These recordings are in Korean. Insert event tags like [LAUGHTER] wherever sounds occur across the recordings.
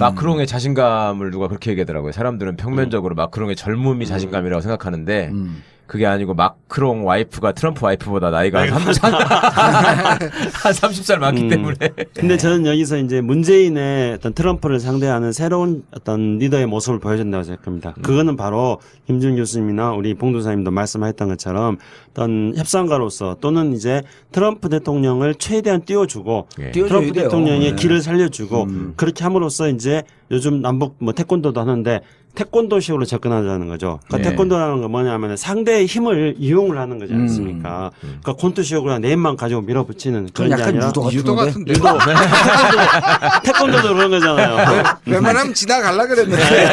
마크롱의 자신감을 누가 그렇게 얘기하더라고요. 사람들은 평면적으로 마크롱의 젊음이 자신감이라고 생각하는데 음. 그게 아니고 마크롱 와이프가 트럼프 와이프보다 나이가 한 30살 [LAUGHS] 한 30살 많기 음. 때문에 근데 저는 여기서 이제 문재인의 어떤 트럼프를 상대하는 새로운 어떤 리더의 모습을 보여준다고 생각합니다. 그거는 바로 김준 교수님이나 우리 봉도사님도 말씀하셨던 것처럼 어떤 협상가로서 또는 이제 트럼프 대통령을 최대한 띄워주고 예. 트럼프 돼요. 대통령의 네. 길을 살려주고 음. 그렇게 함으로써 이제 요즘 남북 뭐 태권도도 하는데 태권도식으로 접근하자는 거죠. 그러니까 네. 태권도라는 건 뭐냐면 상대의 힘을 이용을 하는 거지 않습니까? 그러니까 콘투식으로 내 힘만 가지고 밀어붙이는 그런 게 약간 아니라 유도 같은 유도 건데? 같은데. 유도 [LAUGHS] 태권도도 그런 거잖아요. [LAUGHS] 웬만하면 지나갈라 그랬는데.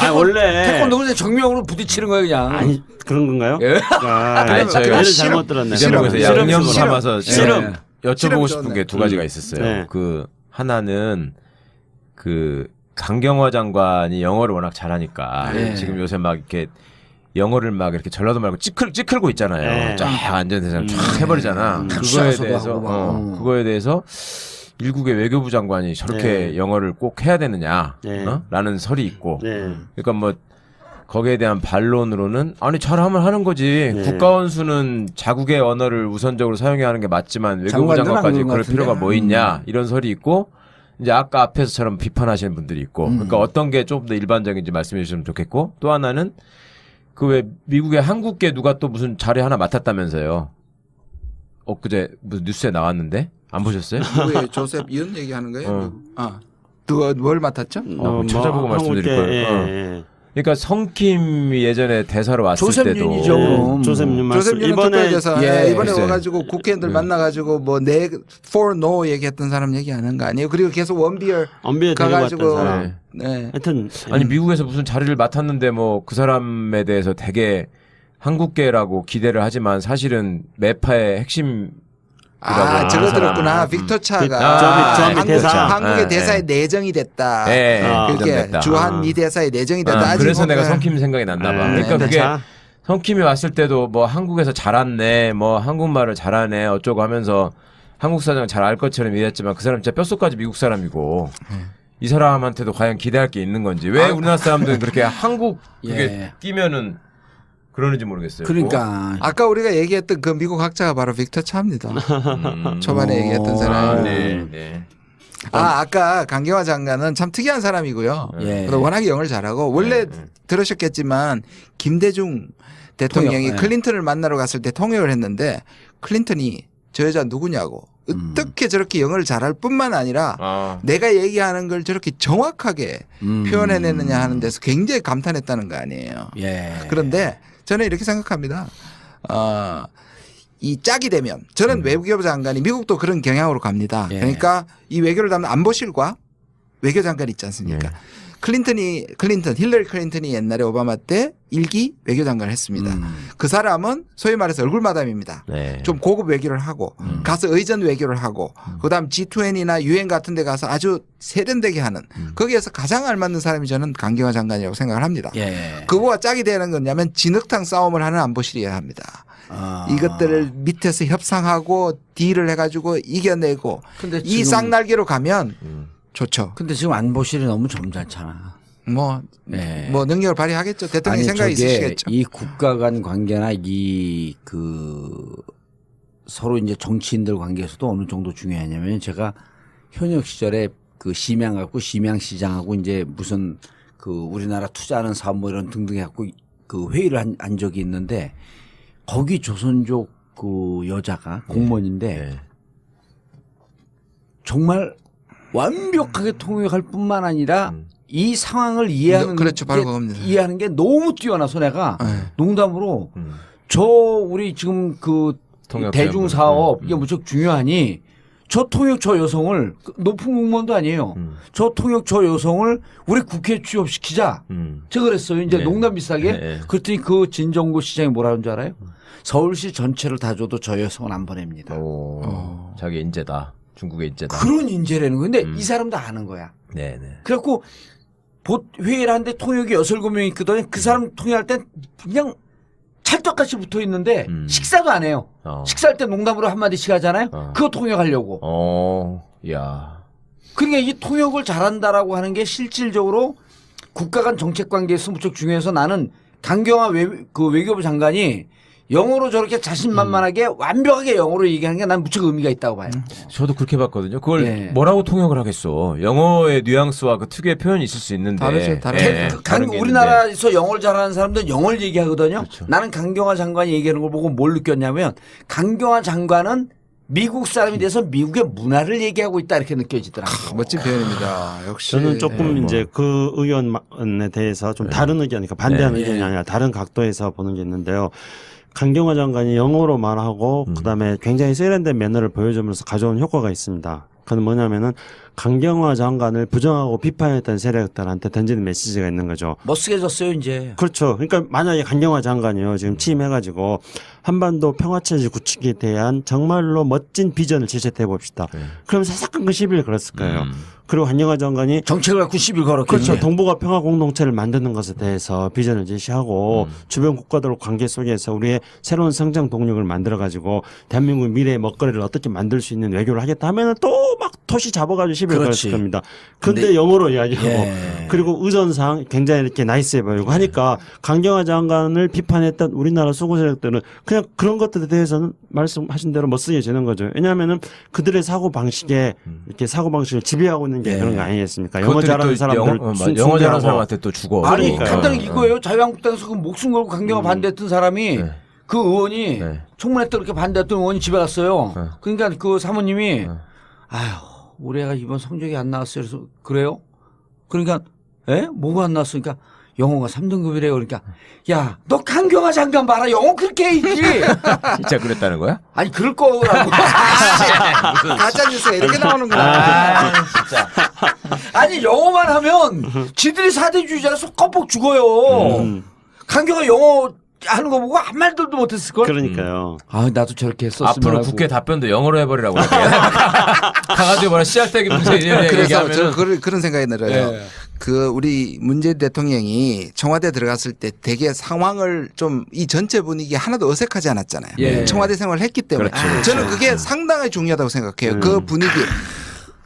아 원래 태권도 그냥 정면으로 부딪히는 거야 그냥. 아니 그런 건가요? 예? 아, 아니, 저희가 얘를 잘못 들었네. 실험, 양념 삼아서 실험. 여쭤보고 싶은. 게 두 가지가 있었어요. 네. 그 하나는 그 강경화 장관이 영어를 워낙 잘하니까 네. 지금 요새 막 이렇게 영어를 막 이렇게 전라도 말고 찌클 찌클고 있잖아요. 네. 쫙 안전대상 쫙 해버리잖아. 그거에 탁수하소도 대해서 하고 막. 어, 음. 그거에 대해서 일국의 외교부 장관이 저렇게 네. 영어를 꼭 해야 되느냐, 네. 어? 라는 설이 있고. 네. 그러니까 뭐 거기에 대한 반론으로는 아니 잘하면 하는 거지 네. 국가원수는 자국의 언어를 우선적으로 사용해야 하는 게 맞지만 외교부 장관까지 그런 그럴. 필요가 뭐 있냐 음. 이런 설이 있고 이제 아까 앞에서처럼 비판하시는 분들이 있고 음. 그러니까 어떤 게좀더 일반적인지 말씀해 주시면 좋겠고 또 하나는 그 왜 미국의 한국계 누가 또 무슨 자리 하나 맡았다면서요 엊그제 무슨 뉴스에 나왔는데 안 보셨어요? [LAUGHS] 누구의 조셉 이런 얘기하는 거예요? 어. 아, 누가 뭘 맡았죠? 어, 찾아보고 말씀드릴 거예요. 어. 예, 예. 그러니까 성킴이 예전에 대사로 왔을 조셉 때도 윤이죠. 그럼. 조셉님 말씀 조셉 윤은 이번에 특별대사 예, 예, 이번에 글쎄. 와가지고 국회의원들 네. 만나가지고 뭐네 for no 얘기했던 사람 얘기하는 거 아니에요? 그리고 계속 원비열 왔던 가가지고 사람. 네. 네. 하여튼 아니 미국에서 무슨 자리를 맡았는데 뭐 그 사람에 대해서 되게 한국계라고 기대를 하지만 사실은 매파의 핵심 아, 이라고 저거 하는 들었구나. 사람. 빅터 차가 아, 조비- 조비 한국, 대사. 한국의 네, 대사에 네. 내정이 됐다. 예, 아, 그게 내정됐다. 주한 미 대사에 내정이 됐다. 아, 아직 그래서 뭐 내가 그- 성킴 생각이 났나 봐. 네, 그러니까 네, 그게 자. 성킴이 왔을 때도 뭐 한국에서 잘았네, 뭐 한국말을 잘하네, 어쩌고 하면서 한국 사정 잘 알 것처럼 얘기했지만 그 사람 진짜 뼛속까지 미국 사람이고 이 사람한테도 과연 기대할 게 있는 건지 왜 우리나라 사람들은 그렇게 한국 [LAUGHS] 그게 예. 끼면은 그러는지 모르겠어요. 그러니까 아까 우리가 얘기했던 그 미국 학자가 바로 빅터 차입니다. 음. 초반에 어. 얘기했던 아, 사람. 네, 네. 아, 아까 강경화 장관은 참 특이한 사람이고요. 예. 그래도 워낙에 영어를 잘하고 원래 네. 들으셨겠지만 김대중 대통령이 통역, 네. 클린턴을 만나러 갔을 때 통역을 했는데 클린턴이 저 여자 누구냐고 음. 어떻게 저렇게 영어를 잘할 뿐만 아니라 아, 내가 얘기하는 걸 저렇게 정확하게 음. 표현해내느냐 하는 데서 굉장히 감탄했다는 거 아니에요. 예. 그런데 저는 이렇게 생각합니다. 어, 이 짝이 되면 저는 외교부 장관이 미국도 그런 경향으로 갑니다. 예. 그러니까 이 외교를 담는 안보실과 외교 장관 있지 않습니까? 예. 클린턴이 클린턴 힐러리 클린턴이 옛날에 오바마 때 일기 외교장관을 했습니다. 음. 그 사람은 소위 말해서 얼굴 마담입니다. 네. 좀 고급 외교를 하고 음. 가서 의전 외교를 하고 그다음 G20나 유엔 같은 데 가서 아주 세련되게 하는 음. 거기에서 가장 알맞는 사람이 저는 강경화 장관이라고 생각을 합니다. 예. 그거와 짝이 되는 거냐면 진흙탕 싸움을 하는 안보실이어야 합니다. 아. 이것들을 밑에서 협상하고 딜을 해가지고 이겨내고 이 쌍날개로 가면 음. 좋죠. 근데 지금 안보실이 너무 점잖잖아. 뭐, 네. 뭐 능력을 발휘하겠죠. 대통령 생각이 있으시겠죠. 이 국가 간 관계나 이 그 서로 이제 정치인들 관계에서도 어느 정도 중요하냐면 제가 현역 시절에 그 심양 갖고 심양 시장하고 이제 무슨 그 우리나라 투자하는 사업 뭐 이런 등등 해갖고 그 회의를 한, 한 적이 있는데 거기 조선족 그 여자가 공무원인데 네. 정말 완벽하게 통역할 뿐만 아니라 음. 이 상황을 이해하는 그렇죠. 바로 게, 그겁니다. 이해하는 게 너무 뛰어나서 내가 네. 농담으로 음. 저 우리 지금 그 통역 대중. 사업 음, 이게 음. 무척 중요하니 저 통역 저 여성을 그 높은 공무원도 아니에요. 음. 저 통역 저 여성을 우리 국회에 취업시키자. 음. 제가 그랬어요. 이제 네. 농담 비슷하게. 네, 네. 그랬더니 그 진정구 시장이 뭐라는 줄 알아요? 서울시 전체를 다 줘도 저 여성은 안 보냅니다. 오, 어. 자기 인재다. 중국의 인재다. 그런 인재라는 건데 음. 이 사람도 아는 거야. 네, 네. 그래갖고 보- 회의를 하는데 통역이 여섯 일곱 명 있거든. 그 사람 통역할 땐 그냥 찰떡같이 붙어 있는데 음. 식사도 안 해요. 어. 식사할 때 농담으로 한마디씩 하잖아요. 어. 그거 통역하려고. 어, 야. 그러니까 이 통역을 잘한다라고 하는 게 실질적으로 국가 간 정책 관계에서 무척 중요해서 나는 강경화 외, 그 외교부 장관이 영어로 저렇게 자신만만하게 완벽하게 영어로 얘기하는 게 난 무척 의미가 있다고 봐요. 저도 그렇게 봤거든요. 그걸 예. 뭐라고 통역을 하겠어. 영어의 뉘앙스와 그 특유의 표현이 있을 수 있는데. 다르죠, 다르죠. 예, 그 다른 강- 게 있는데. 우리나라에서 영어를 잘하는 사람들은 영어를 얘기하거든요. 그렇죠. 나는 강경화 장관이 얘기하는 걸 보고 뭘 느꼈냐면 강경화 장관은 미국 사람이 돼서 미국의 문화를 얘기하고 있다 이렇게 느껴지더라고요. 멋진 표현입니다. 역시 저는 조금 뭐. 이제 그 의견에 대해서 좀 다른 의견, 그러니까 반대하는 네. 의견이 예. 아니라 다른 각도에서 보는 게 있는데요. 강경화 장관이 영어로 말하고 그다음에 굉장히 세련된 매너를 보여주면서 가져온 효과가 있습니다. 그건 뭐냐면은 강경화 장관을 부정하고 비판했던 세력들한테 던지는 메시지가 있는 거죠. 멋쓰게 졌어요 이제. 그렇죠. 그러니까 만약에 강경화 장관이요 지금 취임해가지고 한반도 평화체제 구축에 대한 정말로 멋진 비전을 제시해 봅시다. 그럼 사사건건 그 시비를 걸었을 거예요. 음. 그리고 강경화 장관이 정책을 갖고 시비를 걸었겠죠. 그렇죠. 동북아 평화 공동체를 만드는 것에 대해서 비전을 제시하고 주변 국가들 관계 속에서 우리의 새로운 성장 동력을 만들어 가지고 대한민국 미래의 먹거리를 어떻게 만들 수 있는 외교를 하겠다 하면은 또 막 토시 잡아가지고 그렇지. 걸었을 겁니다. 근데, 근데- 영어로 이야기하고 예. 그리고 의전상 굉장히 이렇게 나이스해 보이고 하니까 강경화 장관을 비판했던 우리나라 수구 세력들은 그냥 그런 것들에 대해서는 말씀하신 대로 멋쓰게지는 거죠. 왜냐하면은 그들의 사고 방식에 이렇게 사고 방식을 지배하고 있는 게 예. 그런 거 아니겠습니까? 영어 잘하는 또 사람들 영어, 어, 맞아. 순- 영어 잘하는. 사람한테 또 죽어. 아니. 간단히 이거예요. 자유한국당에서 그 목숨 걸고 강경화 반대했던 사람이 네. 그 의원이 네. 청문회 때 그렇게 반대했던 의원이 집에 갔어요. 네. 그러니까 그 사모님이 네. 아휴 우리 애가 이번 성적이 안 나왔어요. 그래서 그래요? 그러니까 에? 뭐가 안 나왔으니까 영어가 3등급이래요. 그러니까 야 너 강경화 장관 봐라 영어 그렇게 해야지. [LAUGHS] 진짜 그랬다는 거야? 아니 그럴 거라고. [LAUGHS] 가짜 뉴스가 이렇게 나오는구나. 아, 진짜. 아니 영어만 하면 지들이 사대주의자라서 껌뻑 죽어요. 음, 강경화 영어 하는 거 보고 한 말들도 못했을 걸. 그러니까요. 아 나도 저렇게 했었으면 앞으로 하고. 국회 답변도 영어로 해버리라고 할게요. 가가지고 뭐라 씨알때기 문제 이런 그래서 얘기하면 저 그런, 그런 생각이 들어요. 예. 그 우리 문재인 대통령이 청와대 들어갔을 때 되게 상황을 좀 이 전체 분위기 하나도 어색하지 않았잖아요. 예. 청와대 생활을 했기 때문에 그렇죠, 그렇죠. 저는 그게 상당히 중요하다고 생각해요. 음. 그 분위기.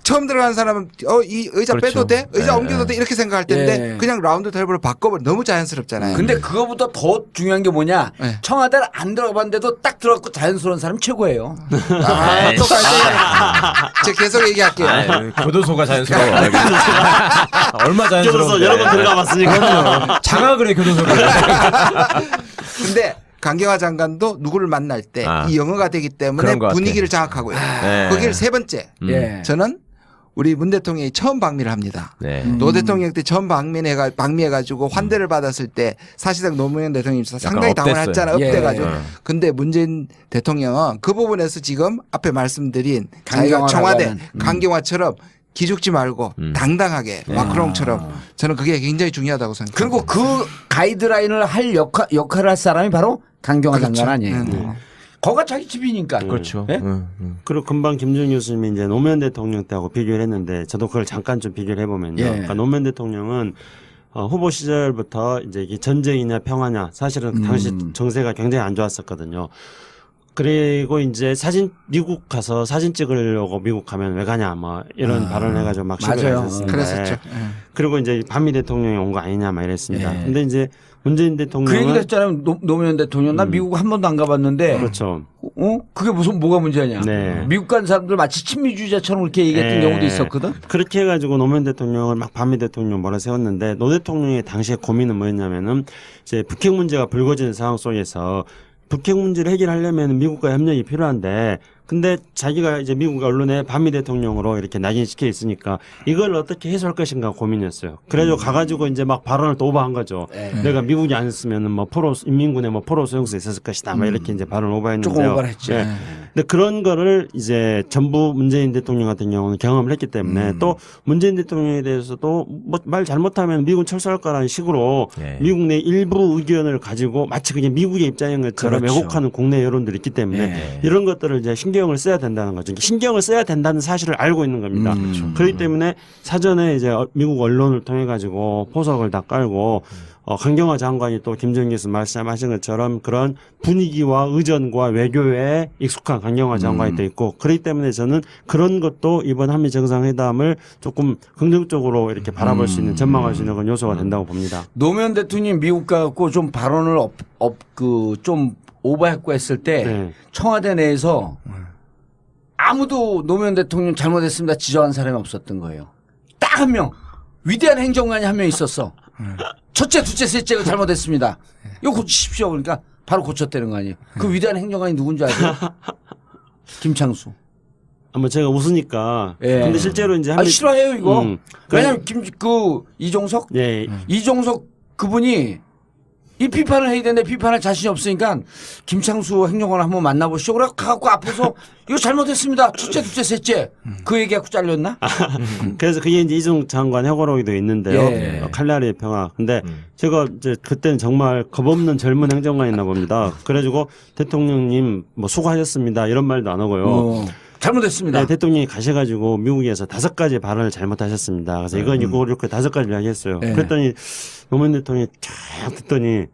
처음 들어가는 사람은 어 이 의자 그렇죠. 빼도 돼? 의자 예, 옮겨도 예. 돼? 이렇게 생각할 텐데 예. 그냥 라운드 테이블을 바꿔버려 너무 자연스럽잖아요. 근데 그거보다 더 중요한 게 뭐냐? 네. 청와대를 안 들어봤는데도 딱 들어갔고 자연스러운 사람 최고예요. 아, 또 갈등이네. 제가 계속 얘기할게요. 아, 교도소가 자연스러워. 얼마 자연스러워. 교도소 여러 번 들어가 봤으니까. 장악을 해 교도소를. [LAUGHS] 근데 강경화 장관도 누구를 만날 때 이 아. 영어가 되기 때문에 그런 것 같아. 분위기를 장악하고요. 네. 거기를 세 번째. 음. 예. 저는 우리 문 대통령이 처음 방미를 합니다. 네. 음. 노 대통령 때 처음 방미해가 방미해가지고 환대를 받았을 때 사실상 노무현 대통령이 상당히 업됐어요. 당황했잖아요. 예. 업돼가지고. 예. 근데 문재인 대통령은 그 부분에서 지금 앞에 말씀드린 자기가 청와대 하는. 음. 강경화처럼 기죽지 말고 음. 당당하게 마크롱처럼 저는 그게 굉장히 중요하다고 생각합니다. 그리고 그 가이드라인을 할 역할, 역할을 할 사람이 바로 강경화 그렇죠. 장관 아니에요. 네. 거가 자기 집이니까. 그렇죠. 예? 음, 음. 그리고 금방 김정일 교수님이 이제 노무현 대통령 때하고 비교를 했는데 저도 그걸 잠깐 좀 비교를 해보면요. 예. 그러니까 노무현 대통령은 어, 후보 시절부터 이제 이게 전쟁이냐 평화냐 사실은 그 당시 음. 정세가 굉장히 안 좋았었거든요. 그리고 이제 사진 미국 가서 사진 찍으려고 미국 가면 왜 가냐 뭐 이런 발언을 해가지고 막 시비가 맞아요. 있었습니다. 그랬었죠. 예. 그리고 이제 반미 대통령이 온 거 아니냐 막 이랬습니다. 예. 근데 이제 문재인 그 대통령은 얘기를 했잖아요. 노, 노무현 대통령. 나 미국 한 번도 안 가봤는데. 그렇죠. 어? 그게 무슨 뭐가 문제냐? 네. 미국 간 사람들 마치 친미주의자처럼 그렇게 얘기했던 예. 경우도 있었거든. 그렇게 해가지고 노무현 대통령을 막 반미 대통령 몰아 세웠는데 노 대통령의 당시의 고민은 뭐였냐면은 이제 북핵 문제가 불거지는 상황 속에서 북핵 문제를 해결하려면 미국과 협력이 필요한데 근데 자기가 이제 미국 언론에 반미 대통령으로 이렇게 낙인시켜 있으니까 이걸 어떻게 해소할 것인가 고민이었어요. 그래가지고 가가지고 이제 막 발언을 또 오버한 거죠. 내가 미국이 안 했으면은 뭐 포로 인민군의 뭐 포로 소용소 있었을 것이다. 막 이렇게 이제 발언 오버했는데요. 조금 오버를 했죠. 예. 근데 그런 거를 이제 전부 문재인 대통령 같은 경우는 경험을 했기 때문에 또 문재인 대통령에 대해서도 뭐 말 잘못하면 미군 철수할 거라는 식으로 예. 미국 내 일부 의견을 가지고 마치 그게 미국의 입장인 것처럼 그렇죠. 왜곡하는 국내 여론들이 있기 때문에 예. 이런 것들을 이제 신경을 써야 된다는 거죠. 신경을 써야 된다는 사실을 알고 있는 겁니다. 음. 그렇기 때문에 사전에 이제 어- 미국 언론을 통해 가지고 포석을 다 깔고 어, 강경화 장관이 또 김정일 교수 말씀하신 것처럼 그런 분위기와 의전과 외교에 익숙한 강경화 장관이 돼 있고 그렇기 때문에 저는 그런 것도 이번 한미 정상회담을 조금 긍정적으로 이렇게 바라볼 수 있는 전망할 수 있는 그런 요소가 된다고 봅니다. 노무현 대통령이 미국 가갖고 좀 발언을 업, 업, 그, 좀 오버했고 했을 때 네. 청와대 내에서 아무도 노무현 대통령 잘못했습니다 지적한 사람이 없었던 거예요. 딱 한 명. 위대한 행정관이 한 명 있었어. 첫째, 둘째, 셋째가 [LAUGHS] 잘못했습니다. 이거 고치십시오. 그러니까 바로 고쳤다는 거 아니에요. 그 위대한 행정관이 누군지 아세요? [LAUGHS] 김창수. 아마 제가 웃으니까 예. 근데 실제로 이제 아, 한미 싫어해요, 이거. 음. 왜냐면 김, 그, 이종석? 예. 이종석 그분이 이 비판을 해야 되는데 비판할 자신이 없으니까 김창수 행정관을 한번 만나보시죠. 그래 가갖고 앞에서 [LAUGHS] 이거 잘못했습니다. 첫째, 둘째, 셋째. 그 얘기하고 잘렸나? 그래서 그게 이제 이중 장관 해고록이도 있는데요. 예. 어, 칼날의 평화. 근데 음. 제가 이제 그때는 정말 겁없는 젊은 행정관이나 봅니다. 그래가지고 대통령님 뭐 수고하셨습니다 이런 말도 안 하고요. 어, 잘못했습니다. 네, 대통령이 가셔가지고 미국에서 다섯 가지 발언을 잘못하셨습니다. 그래서 이건 이거 이렇게 다섯 가지 이야기했어요. 네. 그랬더니 노무현 대통령이 쫙 듣더니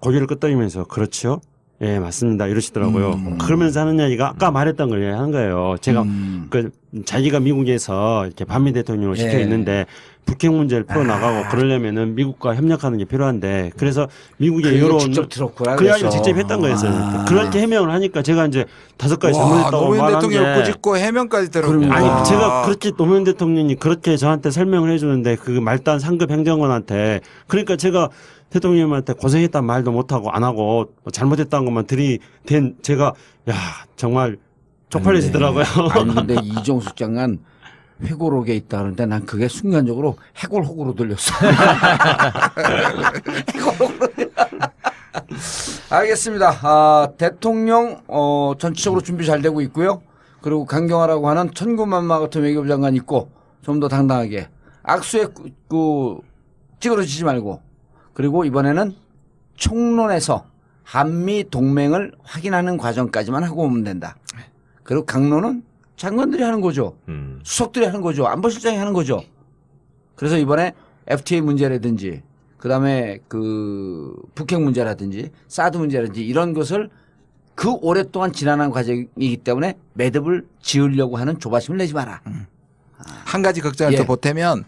고개를 끄덕이면서 그렇죠? 예, 맞습니다. 이러시더라고요. 그러면서 하는 이야기가 아까 말했던 걸 이야기하는 거예요. 제가 음. 그 자기가 미국에서 이렇게 반미 대통령을 예. 시켜 있는데 북핵 문제를 풀어 나가고 그러려면은 미국과 협력하는 게 필요한데 그래서 그 미국의 얘기를 여론 직접 들었구나. 그 이야기를. 직접 했던 거였어요. 아. 그렇게 해명을 하니까 제가 이제 다섯 가지 와, 잘못했다고 노무현 말한 대통령 게 꾸짖고 해명까지 들어. 그럼요. 아니 와. 제가 그렇게 노무현 대통령이 그렇게 저한테 설명을 해주는데 그 말단 상급 행정관한테 그러니까 제가 대통령님한테 고생했단 말도 못하고 안 하고 잘못했다는 것만 들이댄 제가 야 정말 쪽팔리시더라고요. 아니 근데 [LAUGHS] 이종숙 장관 회고록에 있다 그러는데 난 그게 순간적으로 해골혹으로 들렸어. [LAUGHS] 해골혹으로. 알겠습니다. 아, 대통령 어, 전체적으로 준비 잘 되고 있고요. 그리고 강경화라고 하는 천군만마 같은 외교부 장관 있고 좀 더 당당하게 악수에 그, 그 찌그러지지 말고 그리고 이번에는 총론에서 한미 동맹을 확인하는 과정까지만 하고 오면 된다. 그리고 강론은 장관들이 하는 거죠. 음. 수석들이 하는 거죠. 안보실장이 하는 거죠. 그래서 이번에 FTA 문제라든지 그다음에 그 북핵 문제라든지 사드 문제라든지 이런 것을 그 오랫동안 지난한 과정이기 때문에 매듭을 지으려고 하는 조바심을 내지 마라. 한 가지 걱정을 예. 더 보태면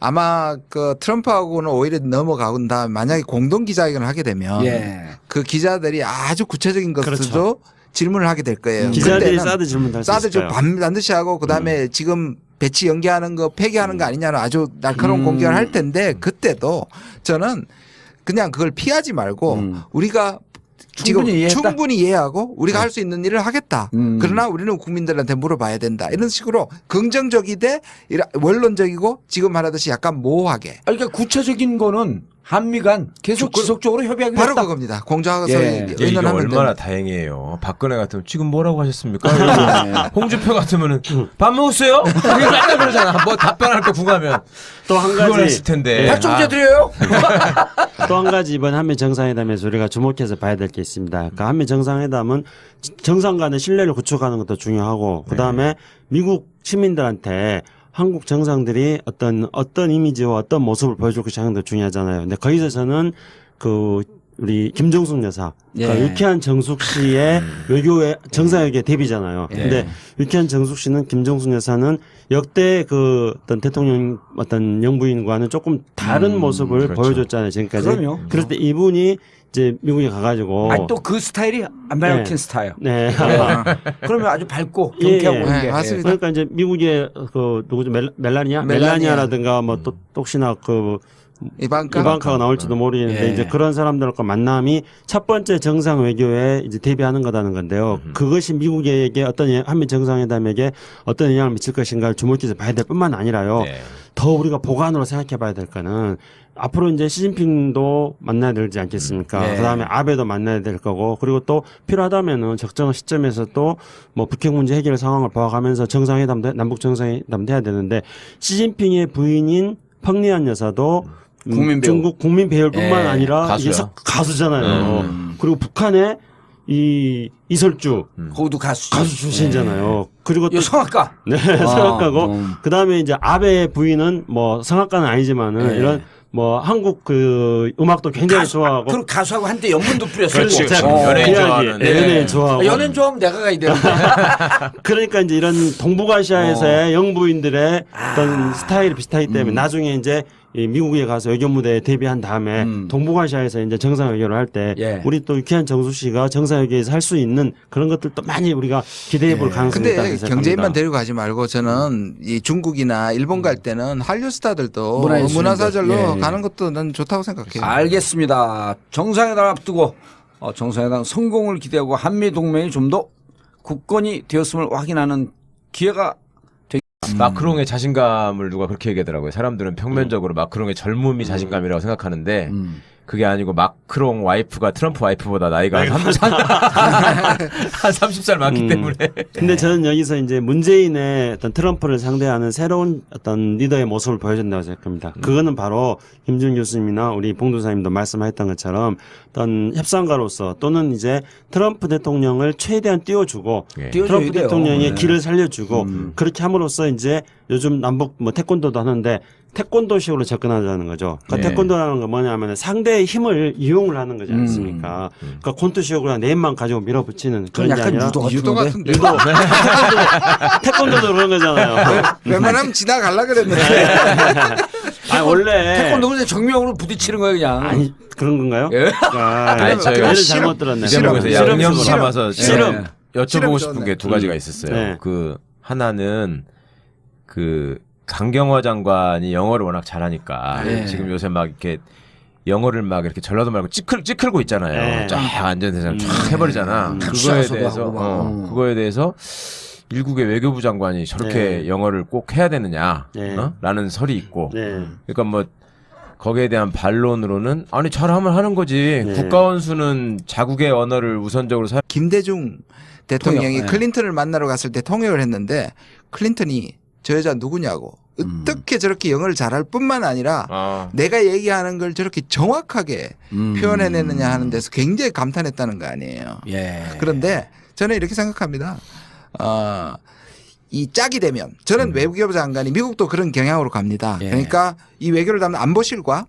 아마 그 트럼프하고는 오히려 넘어가고 다음 만약에 공동 기자회견을 하게 되면 예. 그 기자들이 아주 구체적인 것들도 그렇죠. 질문을 하게 될 거예요. 기자들이 그때는 사드 질문 할수 사드 좀. 반- 반드시 하고 그다음에 지금 배치 연기하는 거 폐기하는 거 아니냐는 아주 날카로운 음. 공격을 할 텐데 그때도 저는 그냥 그걸 피하지 말고 음. 우리가 충분히 지금 이해했다. 충분히 이해하고 우리가 할수 있는 일을 하겠다. 음. 그러나 우리는 국민들한테 물어봐야 된다. 이런 식으로 긍정적이되 원론적이고 지금 말하듯이 약간 모호하게 아니, 그러니까 구체적인 거는 한미 간 계속 지속적으로 협의하기로 바로 했다. 그겁니다. 공정하게 예. 이게 의논하면 얼마나 됩니다. 다행이에요. 박근혜 같으면 지금 뭐라고 하셨습니까? 이러고 [LAUGHS] 홍준표 같으면은 밥 먹었어요? 맨날 그러잖아. 뭐 답변할 거 궁하면 또 한 그걸 가지 했을 텐데. 예. 발정제 아. 드려요? [LAUGHS] 또 한 가지 이번 한미 정상회담에서 우리가 주목해서 봐야 될 게 있습니다. 그러니까 한미 정상회담은 정상 간의 신뢰를 구축하는 것도 중요하고 네. 그다음에 미국 시민들한테 한국 정상들이 어떤 어떤 이미지와 어떤 모습을 보여줄 것이 하는 것도 중요하잖아요. 근데 거기서 저는 그 우리 김정숙 여사, 그러니까 예. 유쾌한 정숙 씨의 외교의 정상회계 대비잖아요. 예. 근데 유쾌한 정숙 씨는 김정숙 여사는 역대 그 어떤 대통령 어떤 영부인과는 조금 다른 음, 모습을 그렇죠. 보여줬잖아요. 지금까지. 그럼요. 그럴 때 이분이 이제 미국에 가가지고 아니 또 그 스타일이 아메리칸 네. 스타일. 네. [LAUGHS] 그러면 아주 밝고 예, 경쾌하고 예. 게. 네, 맞습니다. 그러니까 이제 미국의 그 누구죠 멜, 멜라니아 멜라니아. 멜라니아라든가 뭐또 혹시나 그 이방가 이방카가 나올지도 모르겠는데 예. 이제 그런 사람들과 만남이 첫 번째 정상 외교에 이제 대비하는 거다는 건데요. 그것이 미국에게 어떤 예- 한미 정상회담에게 어떤 영향을 미칠 것인가를 주목해서 봐야 될 뿐만 아니라요. 네. 더 우리가 보관으로 생각해 봐야 될 거는 앞으로 이제 시진핑도 만나야 되지 않겠습니까? 네. 그다음에 아베도 만나야 될 거고 그리고 또 필요하다면은 적정한 시점에서 또 뭐 북핵 문제 해결 상황을 봐가면서 정상회담도 남북 정상회담도 해야 되는데 시진핑의 부인인 펑리안 여사도 음, 국민 배우. 중국 국민 배우뿐만 예, 아니라 가수야. 이게 서- 가수잖아요. 음. 그리고 북한의 이 이설주 거기도 가수. 가수 출신이잖아요. 그리고 또이 성악가. 네, 생각하고 [LAUGHS] 음. 그다음에 이제 아베 부인은 뭐 성악가는 아니지만은 네. 이런 뭐 한국 그 음악도 굉장히 좋아하고 그리고 가수하고 한때 연분도 뿌렸어요. 그렇지, 그렇죠. 어, 연예인 그 이야기. 좋아하는. 네, 예. 연예인 좋아하고 아, 연예인 좋아하면 내가 가야 되는데. [LAUGHS] 그러니까 이제 이런 동북아시아에서의 영부인들의 아. 어떤 스타일이 비슷하기 음. 때문에 나중에 이제 이 미국에 가서 외교 무대에 데뷔한 다음에 음. 동북아시아에서 이제 정상 회견을 할 때 예. 우리 또 유쾌한 정수 씨가 정상 회견에서 할 수 있는 그런 것들도 많이 우리가 기대해 볼 가능성이 있다고 근데. 경제인만 데리고 가지 말고 저는 이 중국이나 일본 갈 때는 한류 스타들도 문화예술인들. 문화사절로 예, 예. 가는 것도 난 좋다고 생각해요. 알겠습니다. 정상회담 앞두고 어, 정상회담 성공을 기대하고 한미 동맹이 좀 더 국건이 되었음을 확인하는 기회가 마크롱의 자신감을 누가 그렇게 얘기하더라고요. 사람들은 평면적으로 마크롱의 젊음이 자신감이라고 생각하는데 음. 그게 아니고 마크롱 와이프가 트럼프 와이프보다 나이가 한 30살, [LAUGHS] 한 30살 많기 음. 때문에 근데 저는 여기서 이제 문재인의 어떤 트럼프를 상대하는 새로운 어떤 리더의 모습을 보여준다고 생각합니다. 그거는 바로 김준 교수님이나 우리 봉도사님도 말씀하셨던 것처럼 어떤 협상가로서 또는 이제 트럼프 대통령을 최대한 띄워주고 예. 띄워줘야 트럼프 돼요. 대통령의 네. 길을 살려주고 음. 그렇게 함으로써 이제 요즘 남북 뭐 태권도도 하는데 태권도식으로 접근하자는 거죠. 그러니까 네. 태권도라는 건 뭐냐면 상대의 힘을 이용을 하는 거지 음. 않습니까? 그러니까 콘투식으로 내 힘만 가지고 밀어붙이는 그런 게 약간 아니라 유도 같은 유도? 같은데. [LAUGHS] 태권도도 그런 거잖아요. [LAUGHS] 웬만하면 지나갈라 그랬는데. [LAUGHS] 아 원래 태권도 그냥 정면으로 부딪히는 거예요 그냥. 아니 그런 건가요? 예? 아, 아니, 저희가 얘를 잘못 들었네. 실험, 실험, 삼아서 실험. 여쭤보고 실험 싶은. 게 두 가지가 있었어요. 네. 그 하나는 그 강경화 장관이 영어를 워낙 잘하니까 네. 지금 요새 막 이렇게 영어를 막 이렇게 전라도 말고 찌클 찌클고 있잖아요. 네. 쫙 안전대상 쫙 해버리잖아. 음. 그거에 대해서 하고 막. 어, 음. 그거에 대해서 일국의 외교부 장관이 저렇게 네. 영어를 꼭 해야 되느냐, 네. 어? 라는 설이 있고. 네. 그러니까 뭐 거기에 대한 반론으로는 아니 잘하면 하는 거지. 네. 국가원수는 자국의 언어를 우선적으로 사. 김대중 대통령이 통역, 네. 클린턴을 만나러 갔을 때 통역을 했는데 클린턴이 저 여자 누구냐고 음. 어떻게 저렇게 영어를 잘할 뿐만 아니라 아. 내가 얘기하는 걸 저렇게 정확하게 음. 표현해내느냐 하는 데서 굉장히 감탄했다는 거 아니에요. 예. 그런데 저는 이렇게 생각합니다. 어, 이 짝이 되면 저는 외교부 장관이 미국도 그런 경향으로 갑니다. 예. 그러니까 이 외교를 담는 안보실과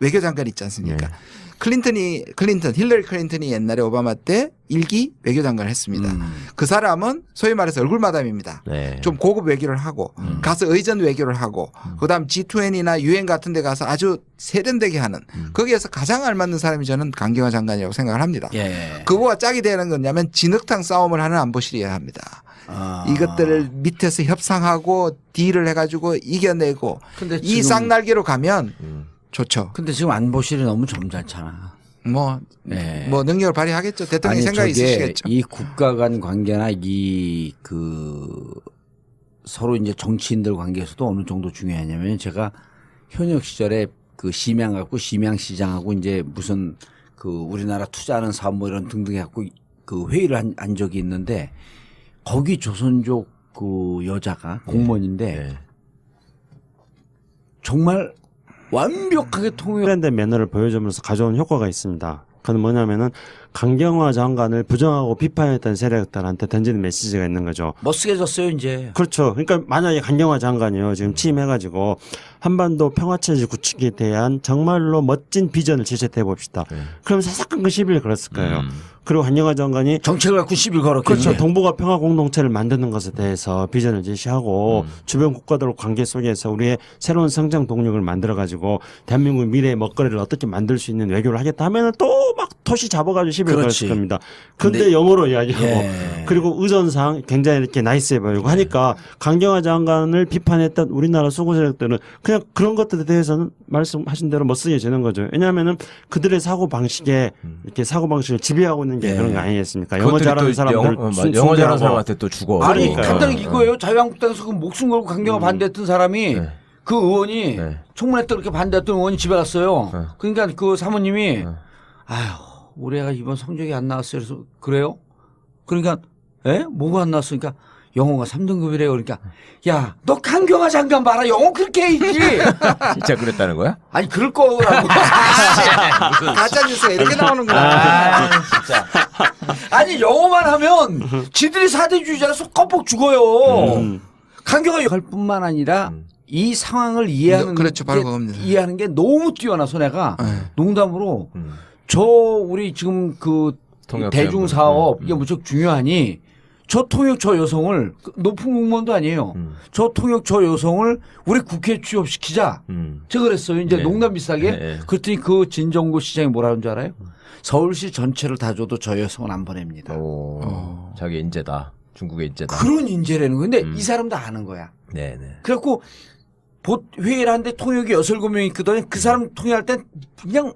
외교 장관 있지 않습니까? 예. 클린턴이 클린턴 힐러리 클린턴이 옛날에 오바마 때 일기 외교장관을 했습니다. 음. 그 사람은 소위 말해서 얼굴 마담입니다. 네. 좀 고급 외교를 하고 음. 가서 의전 외교를 하고 그다음 G20이나 유엔 같은 데 가서 아주 세련되게 하는 음. 거기에서 가장 알맞는 사람이 저는 강경화 장관이라고 생각을 합니다. 예. 그거와 짝이 되는 거냐면 진흙탕 싸움을 하는 안보실이어야 합니다. 아. 이것들을 밑에서 협상하고 딜을 해가지고 이겨내고 이 쌍날개로 가면 음. 좋죠. 근데 지금 안보실이 너무 점잖잖아. 뭐, 네. 뭐 능력을 발휘하겠죠. 대통령 생각이 있으시겠죠. 이 국가 간 관계나 이 그 서로 이제 정치인들 관계에서도 어느 정도 중요하냐면 제가 현역 시절에 그 심양 갖고 심양 시장하고 이제 무슨 그 우리나라 투자하는 사업 뭐 이런 등등 해갖고 그 회의를 한, 한 적이 있는데 거기 조선족 그 여자가 공무원인데 네. 정말 완벽하게 브랜드 매너를 보여주면서 가져온 효과가 있습니다. 그건 뭐냐면은 강경화 장관을 부정하고 비판했던 세력들한테 던지는 메시지가 있는 거죠. 멋쓰게졌어요 이제. 그렇죠. 그러니까 만약에 강경화 장관이요 지금 취임해가지고 한반도 평화체제 구축에 대한 정말로 멋진 비전을 제시해 봅시다. 네. 그럼 사사건 그 시비를 걸었을 거예요. 음. 그리고 강경화 장관이 정책을 갖고 시비를 걸었겠죠. 그렇죠. 동북아 평화 공동체를 만드는 것에 대해서 비전을 제시하고 음. 주변 국가들 관계 속에서 우리의 새로운 성장 동력을 만들어 가지고 대한민국 미래의 먹거리를 어떻게 만들 수 있는 외교를 하겠다 하면은 또막 토시 잡아가지고 시비를 그렇지. 걸었을 겁니다. 근데, 근데- 영어로 이야기하고 예. 그리고 의전상 굉장히 이렇게 나이스해 보이고 하니까 강경화 장관을 비판했던 우리나라 수구 세력들은 그냥 그런 것들에 대해서는 말씀하신 대로 멋쓰게 되는 거죠. 왜냐하면은 그들의 사고 방식에 이렇게 사고 방식을 지배하고 있는 게 예. 그런 거 아니겠습니까? 영어 잘하는 또 사람들. 숭- 영어 잘하는. 사람한테 또 죽어. 아니 그러니까요. 간단히 이거예요. 자유한국당에서 그 목숨 걸고 강경화 반대했던 사람이 네. 그 의원이 네. 청문회 때 그렇게 반대했던 의원이 집에 갔어요. 네. 그러니까 그 사모님이 네. 아휴 우리 애가 이번 성적이 안 나왔어요. 그래서 그래요? 그러니까 에? 뭐가 안 나왔으니까 영어가 3등급이래요. 그러니까 야 너 강경화 장관 봐라 영어 그렇게 해야지. [LAUGHS] 진짜 그랬다는 거야? 아니 그럴 거라고. [LAUGHS] 가짜 뉴스가 이렇게 나오는구나. 아, 진짜. 아니 영어만 하면 지들이 사대주의자라서 껌뻑 죽어요. 음. 강경화 할 뿐만 아니라 음. 이 상황을 이해하는 그렇죠. 바로 게, 그겁니다. 이해하는 게 너무 뛰어나서 내가 네. 농담으로 음. 저 우리 지금 그 통역 대중. 사업 음, 이게 음. 무척 중요하니 저 통역 저 여성을 그 높은 공무원도 아니에요. 음. 저 통역 저 여성을 우리 국회에 취업시키자. 음. 제가 그랬어요. 이제 네. 농담 비슷하게. 네, 네. 그랬더니 그 진정구 시장이 뭐라는 줄 알아요? 서울시 전체를 다 줘도 저 여성은 안 보냅니다. 오, 어. 자기 인재다. 중국의 인재다. 그런 인재라는 건데 음. 이 사람도 아는 거야. 네 네. 그래갖고 보 회의를 하는데 통역이 여섯 일곱 명 있거든요. 그 사람 통역할 땐 그냥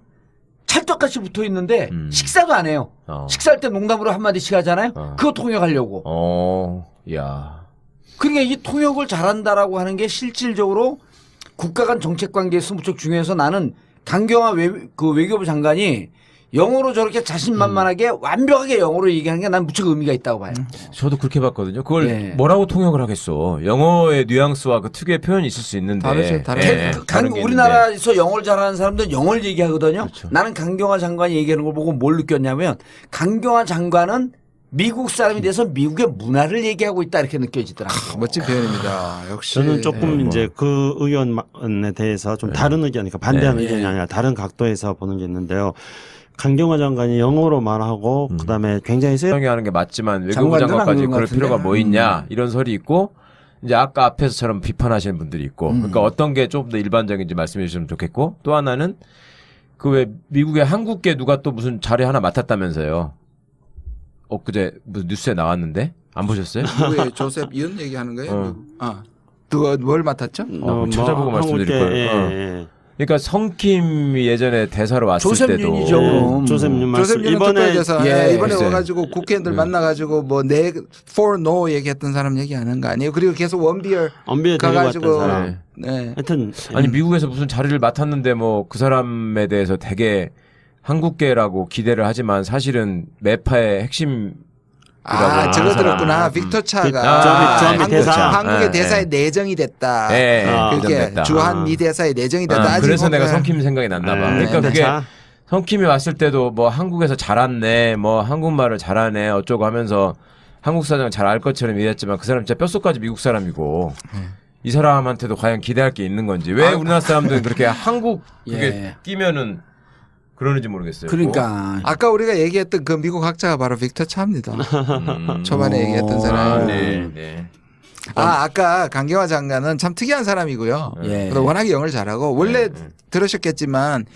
찰떡같이 붙어 있는데 음. 식사도 안 해요. 어. 식사할 때 농담으로 한마디씩 하잖아요. 어. 그거 통역하려고. 어, 야. 그러니까 이 통역을 잘한다라고 하는 게 실질적으로 국가 간 정책 관계에서 무척 중요해서 나는 강경화 외, 그 외교부 장관이 영어로 저렇게 자신만만하게 완벽하게 영어로 얘기하는 게 난 무척 의미가 있다고 봐요. 저도 그렇게 봤거든요. 그걸 네. 뭐라고 통역을 하겠어. 영어의 뉘앙스와 그 특유의 표현이 있을 수 있는데. 다르죠, 다르죠. 예, 강- 다른 게 우리나라에서 영어를 잘하는 사람들은 영어를 얘기하거든요. 그렇죠. 나는 강경화 장관이 얘기하는 걸 보고 뭘 느꼈냐면 강경화 장관은 미국 사람이 돼서 미국의 문화를 얘기하고 있다 이렇게 느껴지더라고요. 멋진 표현입니다. 역시 저는 조금 네, 뭐. 이제 그 의견에 대해서 좀 다른 의견이니까 반대하는 네. 의견이 아니라 다른 각도에서 보는 게 있는데요. 강경화 장관이 영어로 말하고 음. 그다음에 굉장히 세 설명하는 게 맞지만 외교부 장관들은 장관까지 안 그런 것 그럴 필요가 같은데. 뭐 있냐 이런 설이 있고 이제 아까 앞에서처럼 비판하시는 분들이 있고 그러니까 어떤 게좀더 일반적인지 말씀해 주시면 좋겠고 또 하나는 그 왜 미국의 한국계 누가 또 무슨 자리 하나 맡았다면서요 엊그제 무슨 뉴스에 나왔는데 안 보셨어요? [LAUGHS] 누구의 조셉 이런 얘기하는 거예요? 어. 누구? 아 누가 뭘 맡았죠? 어, 찾아보고 말씀드릴 거예요. 어. 예, 예. 그러니까 성킴이 예전에 대사로 왔을 조셉 때도 윤이죠. 예, 그럼. 조셉님 말씀 조셉 이번에 이번에 특별대사 예, 예, 이번에 글쎄. 와가지고 국회의원들 네. 만나가지고 뭐네 for no 얘기했던 사람 얘기하는 거 아니에요? 그리고 계속 원비열 데리고 가가지고 사람. 네. 하여튼 아니 미국에서 무슨 자리를 맡았는데 뭐 그 사람에 대해서 되게 한국계라고 기대를 하지만 사실은 매파의 핵심 아 저거. 들었구나 음. 빅터 아, 차가 저기 한국, 대사. 한국의 예, 대사에 예. 내정이 됐다. 예, 아, 그게 예정됐다. 주한 미 대사에 내정이 됐다. 아, 그래서 뭐- 내가 예. 성킴 생각이 났나 봐. 네, 그러니까 네, 그게 자. 성킴이 왔을 때도 뭐 한국에서 자랐네, 뭐 한국말을 잘하네, 어쩌고 하면서 한국 사정 잘 알 것처럼 얘기했지만 그 사람 진짜 뼛속까지 미국 사람이고 이 사람한테도 과연 기대할 게 있는 건지 왜 아. 우리나라 사람들은 그렇게 한국 [LAUGHS] 그게 예. 끼면은 그러는지 모르겠어요. 그러니까 아까 우리가 얘기했던 그 미국 학자가 바로 빅터 차입니다. 음. 초반에 얘기했던 어. 사람. 아, 네, 네. 아 아까 강경화 장관은 참 특이한 사람이고요. 예. 워낙에 영어를 잘하고 원래 들으셨겠지만